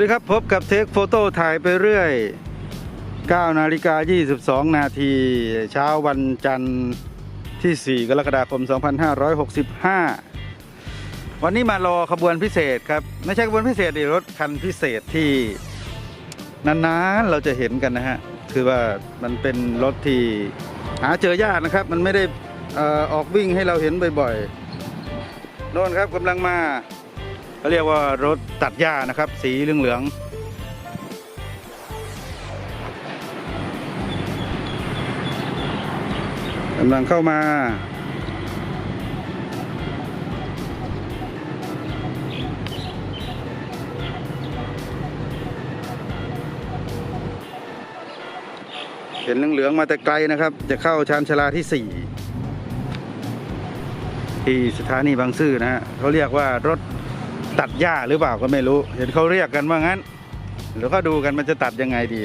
สวัสดีครับ พบกับเทคโฟโต้ถ่ายไปเรื่อย 9 นาฬิกา 22 นาที เช้าวันจันทร์ที่ 4 กรกฎาคม 2565 วันนี้มารอขบวนพิเศษครับ ไม่ใช่ขบวนพิเศษดิรถคันพิเศษที่นานๆเราจะเห็นกันนะฮะ คือว่ามันเป็นรถที่หาเจอยากนะครับ มันไม่ได้ออออกวิ่งให้เราเห็นบ่อยๆโน่นครับกำลังมา เขาเรียกว่ารถตัดหญ้านะครับ สีเหลืองๆกำลังเข้ามา เห็นเหลืองๆมาแต่ไกลนะครับ จะเข้าชานชาลาที่สี่ที่สถานีบางซื่อนะฮะเขาเรียกว่ารถ ตัดหญ้าหรือเปล่าก็ไม่รู้ เห็นเขาเรียกกันว่างั้นเดี๋ยวก็ดูกันมันจะตัดยังไงดี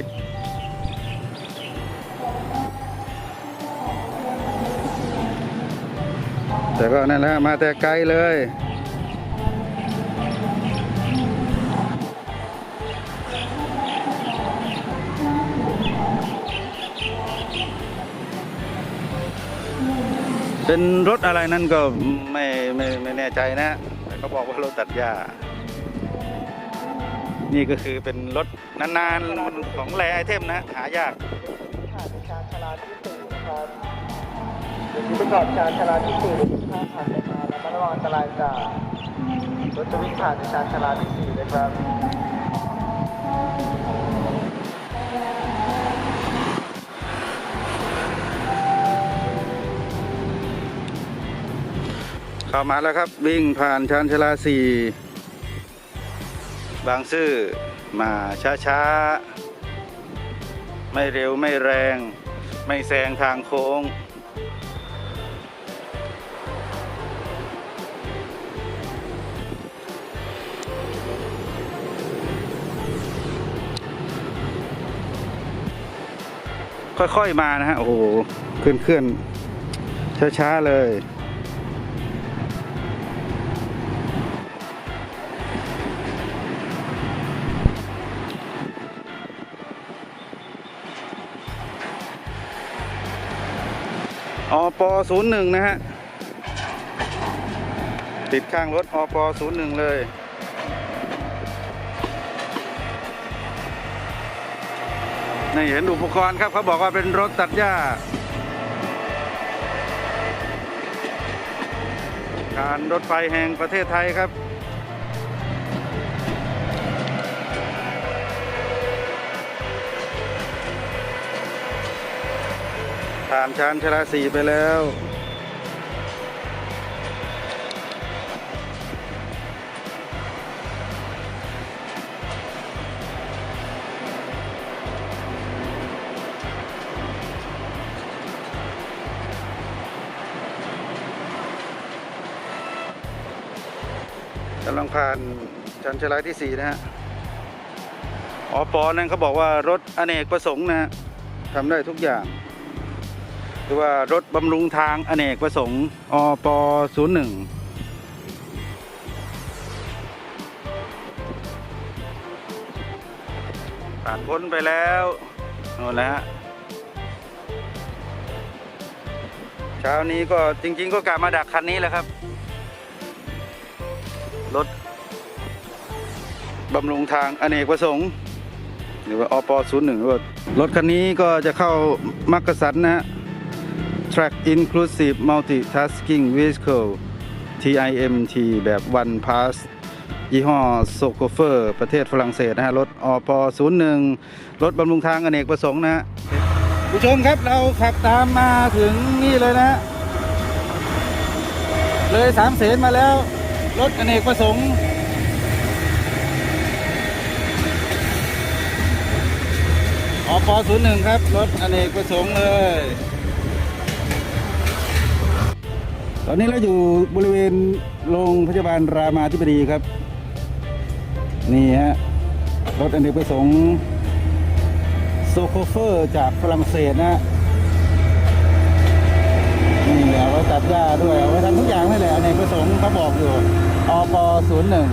แต่ก็นั่นแหละมาแต่ไกลเลย เป็นรถอะไรนั่นก็ไม่ไม่ไม่แน่ใจนะ เขาบอกว่ารถตัดหญ้า นี่ก็คือเป็นรถนานๆของแรไอเทมนะ หายากผ่านชานชลาที่สี่นะครับดี๋ยวนี้ไปก่อนชารชลาที่สี่ข้ามผ่านไปมาแล้วระวังอันตรายจากรถจะวิ่งผ่านในชานชาลาที่สี่นะครับ เข้ามาแล้วครับ วิ่งผ่านชานชาลาสี่บางซื่อมาช้าๆ ไม่เร็วไม่แรง ไม่แซงทางโค้ง ค่อยๆมานะฮะ โอ้โหเคลื่อนๆช้าๆเลย 01 นะฮะ ติดข้างรถอป01 เลย นี่เห็นอุปกรณ์ครับเขาบอกว่าเป็นรถตัดหญ้าการรถไฟแห่งประเทศไทยครับานชานชาลาสีไปแล้ว กำลังผ่านชันชาลาที่สี่นะฮะอปอนั่นเขาบอกว่ารถอเนกประสงค์นะฮะทำได้ทุกอย่าง หรือว่ารถบำรุงทางอเนกประสงค์ อปศูหนึ่งผ่านพ้นไปแล้วโน่นและฮะเช้านี้ก็จริง ๆ ก็กะมาดักคันนี้แหละครับ รถบำรุงทางอเนกประสงค์ หรือว่าอปศูนย์หนึ่งรถคันนี้ก็จะเข้ามักกะสันนะฮะ Track Inclusive Multitasking Vehicle TIMT แบบ One Pass ยี่ห้อโซโ o เฟอร์ประเทศฝรั่งเศสนะฮะ รถอป01 รถบำรุงทางอเนกประสงค์นะฮะผู้ชมครับเราขับตามมาถึงนี่เลยนะฮะเลยสามเสนมาแล้ว รถอเนกประสงค์อปศูนย์หนึ่งครับ รถอเนกประสงค์เลย ตอนนี้เราอยู่บริเวณโรงพยาบาลรามาธิบดีครับ นี่ฮะรถอเนกประสงค์โซโคเฟอร์จากฝรั่งเศสนะนี่เอาไว้ตัดหญ้าด้วยเอาไว้ทำทุกอย่างนี่แหละอเนกประสงค์เขาบอกอยู่อปศูนย์หนึ่ง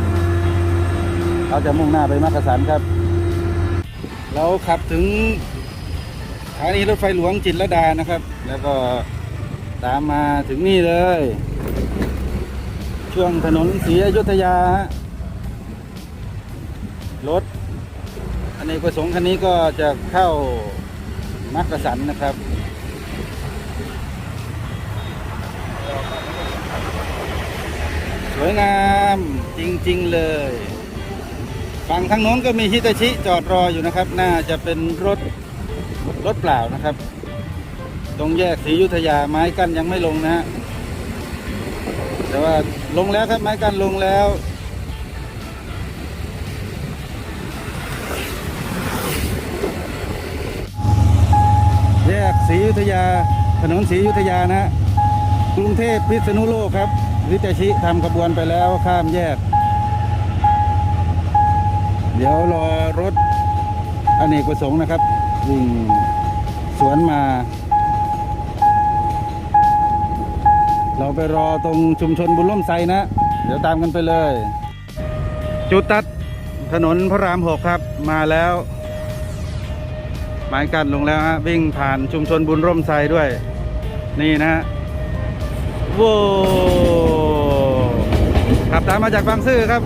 เราจะมุ่งหน้าไปมักกะสันครับ เราขับถึงสถานีรถไฟหลวงจิตรลดานะครับ แล้วก็ ตามมาถึงนี่เลย ช่วงถนนศรีอยุธยาฮะรถอันนี้ประสงค์คันนี้ก็จะเข้ามักกะสันนะครับสวยงามจริงๆเลยฝั่งทางโน้นก็มีฮิตาชิจอดรออยู่นะครับ น่าจะเป็นรถรถเปล่านะครับ รงแยกศรียุธยาไม้กั้นยังไม่ลงนะฮะแต่ว่าลงแล้วครับไม้กั้นลงแล้วแยกศรียุธยา ถนนศรียุธยานะฮะกรุงเทพพิษณุโลกครับวิตาชิทำขบวนไปแล้วข้ามแยก เดี๋ยวรอรถอเนกประสงค์นะครับวิ่งสวนมา เราไปรอตรงชุมชนบุญร่มไทรนะ เดี๋ยวตามกันไปเลย จุดตัดถนนพระรามหกครับมาแล้วหมายกันลงแล้วฮะวิ่งผ่านชุมชนบุญร่มไทรด้วย นี่นะฮะโว้ขับตามมาจากบางซื่อครับ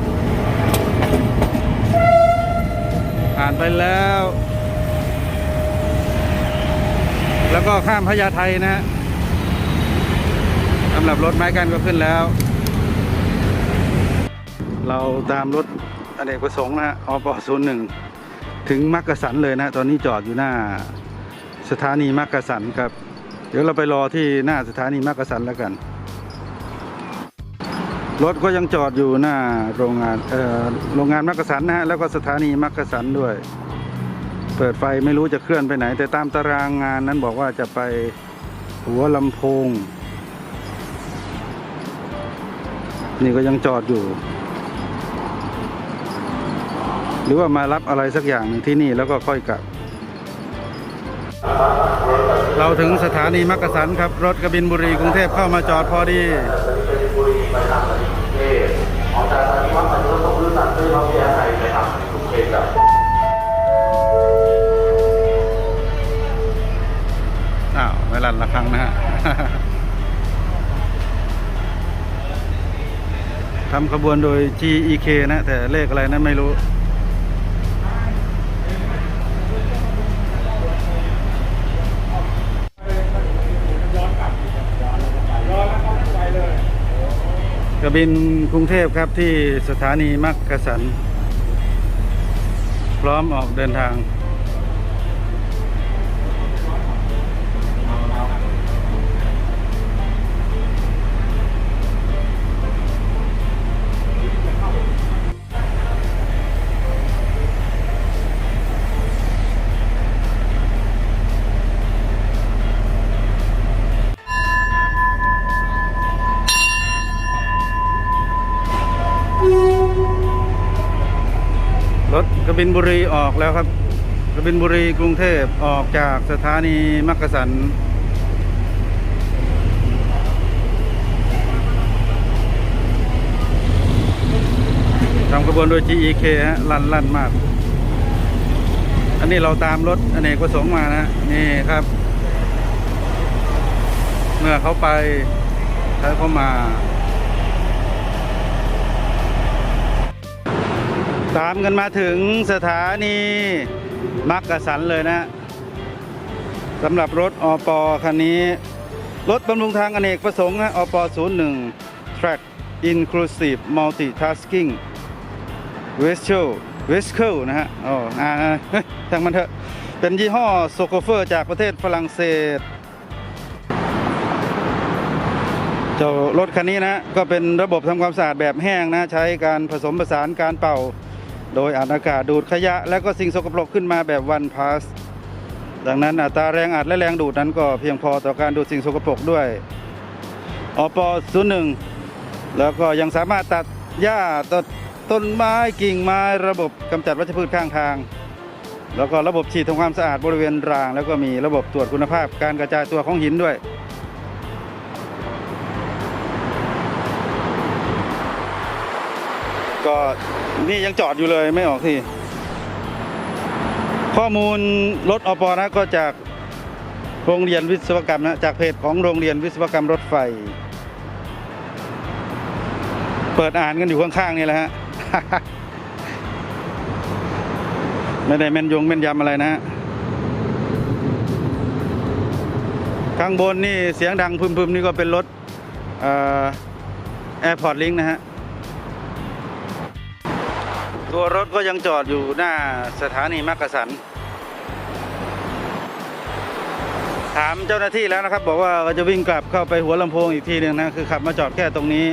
ผ่านไปแล้ว แล้วก็ข้ามพญาไทนะฮะ สำหรับรถไม้กันก็ขึ้นแล้ว เราตามรถอเนกประสงค์นะฮะอปศูนย์หนึ่งถึงมักกะสันเลยนะ ตอนนี้จอดอยู่หน้าสถานีมักกะสันครับ เดี๋ยวเราไปรอที่หน้าสถานีมักกะสันแล้วกัน รถก็ยังจอดอยู่หน้าโรงงานเอ่อโรงงานมักกะสันนะฮะแล้วก็สถานีมักกะสันด้วย เปิดไฟไม่รู้จะเคลื่อนไปไหน แต่ตามตารางงานนั้นบอกว่าจะไปหัวลำโพง นี่ก็ยังจอดอยู่ หรือว่ามารับอะไรสักอย่างหนึ่งที่นี่แล้วก็ค่อยกลับ เราถึงสถานีมักกะสันครับ รถกบินบุรีกรุงเทพเข้ามาจอดพอดีอ้าวไม่ลันละครั้งนะฮะ ทำขบวนโดย GEK นะ แต่เลขอะไรนั้นไม่รู้ กระบินกรุงเทพครับที่สถานีมักกะสัน พร้อมออกเดินทาง บินบุรีออกแล้วครับกบินบุรีกรุงเทพออกจากสถานีมักกะสันทำขบวนโดย GEK ฮะลั่นลั่นมาก อันนี้เราตามรถอเนกประสงค์มานะ นี่ครับ เมื่อเขาไปใช้เขามา ตามกันมาถึงสถานีมักกะสันเลยนะสำหรับรถอปคันนี้ รถบำรุงทางอเนกประสงค์นะอป01 Track Inclusive Multitasking Vehicle Vehicle นะฮะอ๋ออ่าเฮ้ยช่างมันเถอะ เป็นยี่ห้อโซโคเฟอร์จากประเทศฝรั่งเศสจ้ารถคันนี้นะก็เป็นระบบทำความสะอาดแบบแห้งนะ ใช้การผสมผสานการเป่า โดยอัดอากาศดูดขยะ และก็สิ่งสกปรกขึ้นมาแบบวันพาสดังนั้นอัตราแรงอัดและแรงดูดนั้นก็เพียงพอต่อการดูดสิ่งสกปรกด้วยอป01แล้วก็ยังสามารถตัดหญ้าตัดต้นไม้กิ่งไม้ระบบกำจัดวัชพืชข้างทาง แล้วก็ระบบฉีดทำความสะอาดบริเวณราง แล้วก็มีระบบตรวจคุณภาพการกระจายตัวของหินด้วยก็ นี่ยังจอดอยู่เลยไม่ออกทีข้อมูลรถอปนะก็จากโรงเรียนวิศวกรรมนะจากเพจของโรงเรียนวิศวกรรมรถไฟ เปิดอ่านกันอยู่ข้างๆนี่แหละฮะไม่ได้แม่นยงแม่นยำอะไรนะฮะข้างบนนี่เสียงดังพึมๆนี่ก็เป็นรถแอร์พอร์ตลิงนะฮะ ตัวรถก็ยังจอดอยู่หน้าสถานีมักกะสัน ถามเจ้าหน้าที่แล้วนะครับ บอกว่าจะวิ่งกลับเข้าไปหัวลำโพงอีกทีหนึ่งนะ คือขับมาจอดแค่ตรงนี้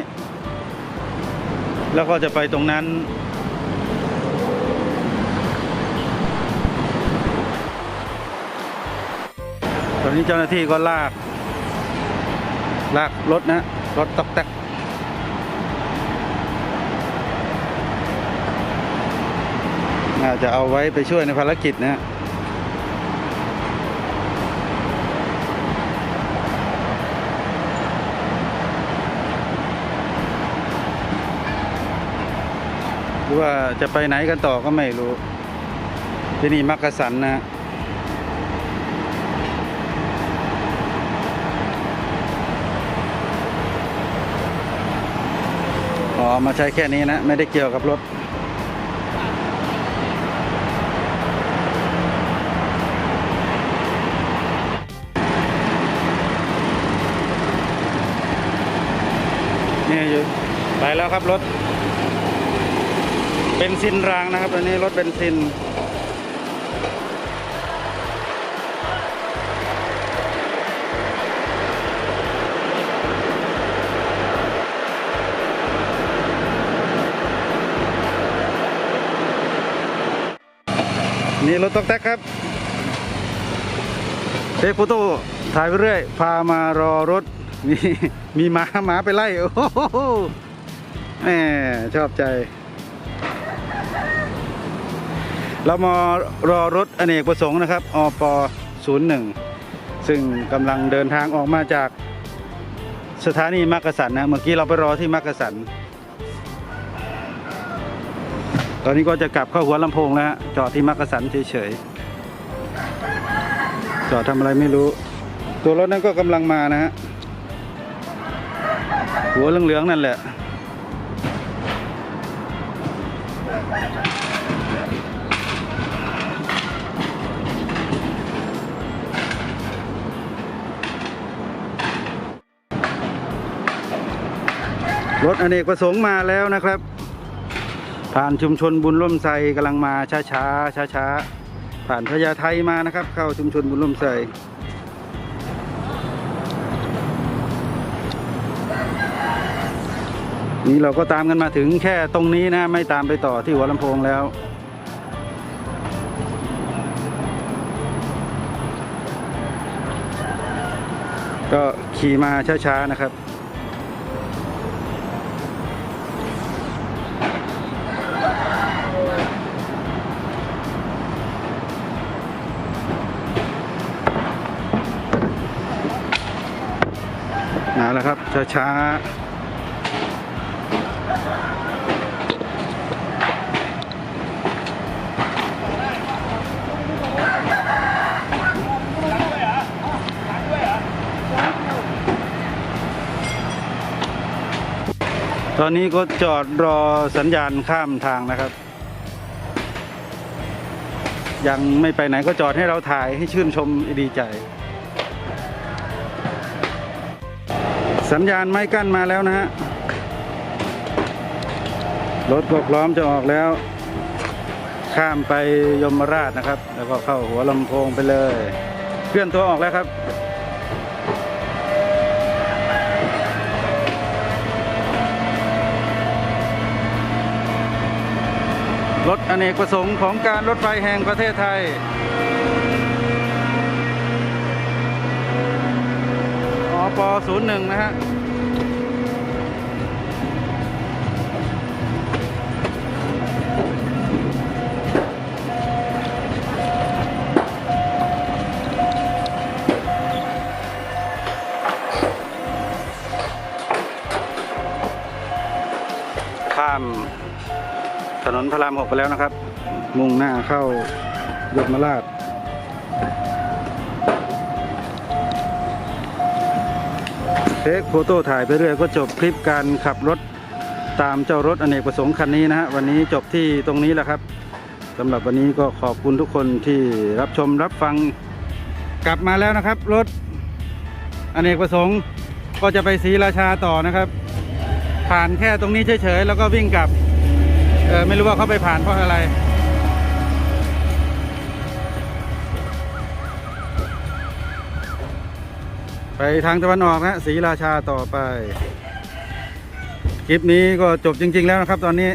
แล้วก็จะไปตรงนั้น ตอนนี้เจ้าหน้าที่ก็ลาก ลากรถนะ รถตอกแตก น่าจะเอาไว้ไปช่วยในภารกิจนะฮะหรือว่าจะไปไหนกันต่อก็ไม่รู้ ที่นี่มักกะสันนะอ๋อมาใช้แค่นี้นะ ไม่ได้เกี่ยวกับรถ ยู่ไปแล้วครับรถเป็นซินรางนะครับอันนี้รถเป็นซินนี่รถตอกแตกครับเทคโฟโต้ถ่ายไปเรื่อย พามารอรถ นี่มีหมาหมาไปไล่ โอ้โหแหมชอบใจ เรามารอรถอเนกประสงค์นะครับอป01 ซึ่งกำลังเดินทางออกมาจากสถานีมักกะสันนะ เมื่อกี้เราไปรอที่มักกะสัน ตอนนี้ก็จะกลับเข้าหัวลำโพงแล้วจอดที่มักกะสันเฉยๆ จอดทำอะไรไม่รู้ ตัวรถนั้นก็กำลังมานะฮะ หัวเหลืองๆนั่นแหละ รถอเนกประสงค์มาแล้วนะครับ ผ่านชุมชนบุญร่มไทรกำลังมาช้าช้าช้าช้าๆผ่านพญาไทมานะครับ เข้าชุมชนบุญร่มไทร นี่เราก็ตามกันมาถึงแค่ตรงนี้นะไม่ตามไปต่อที่หัวลำโพงแล้ว ก็ขี่มาช้าๆนะครับมาแล้วครับช้าๆ ตอนนี้ก็จอดรอสัญญาณข้ามทางนะครับ ยังไม่ไปไหนก็จอดให้เราถ่ายให้ชื่นชมดีใจ สัญญาณไม้กั้นมาแล้วนะฮะรถก็พร้อมจะออกแล้ว ข้ามไปยมราชนะครับ แล้วก็เข้าหัวลำโพงไปเลย เคลื่อนตัวออกแล้วครับ ถอเนกประสงค์ของการรถไฟแห่งประเทศไทย อป01 นะฮะข้าม ถนนพระรามหกไปแล้วนะครับ มุ่งหน้าเข้ายมราชเทคโฟโต้ถ่ายไปเรื่อยก็จบคลิปการขับรถตามเจ้ารถอเนกประสงค์คันนี้นะฮะวันนี้จบที่ตรงนี้แหละครับสำหรับวันนี้ก็ขอบคุณทุกคนที่รับชมรับฟังกลับมาแล้วนะครับ รถอเนกประสงค์ก็จะไปศรีราชาต่อนะครับ ผ่านแค่ตรงนี้เฉยๆ แล้วก็วิ่งกลับ เออไม่รู้ว่าเขาไปผ่านเพราะอะไร ไปทางตะวันออกนะศรีราชาต่อไป คลิปนี้ก็จบจริง ๆ แล้วนะครับตอนนี้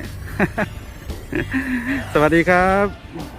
สวัสดีครับ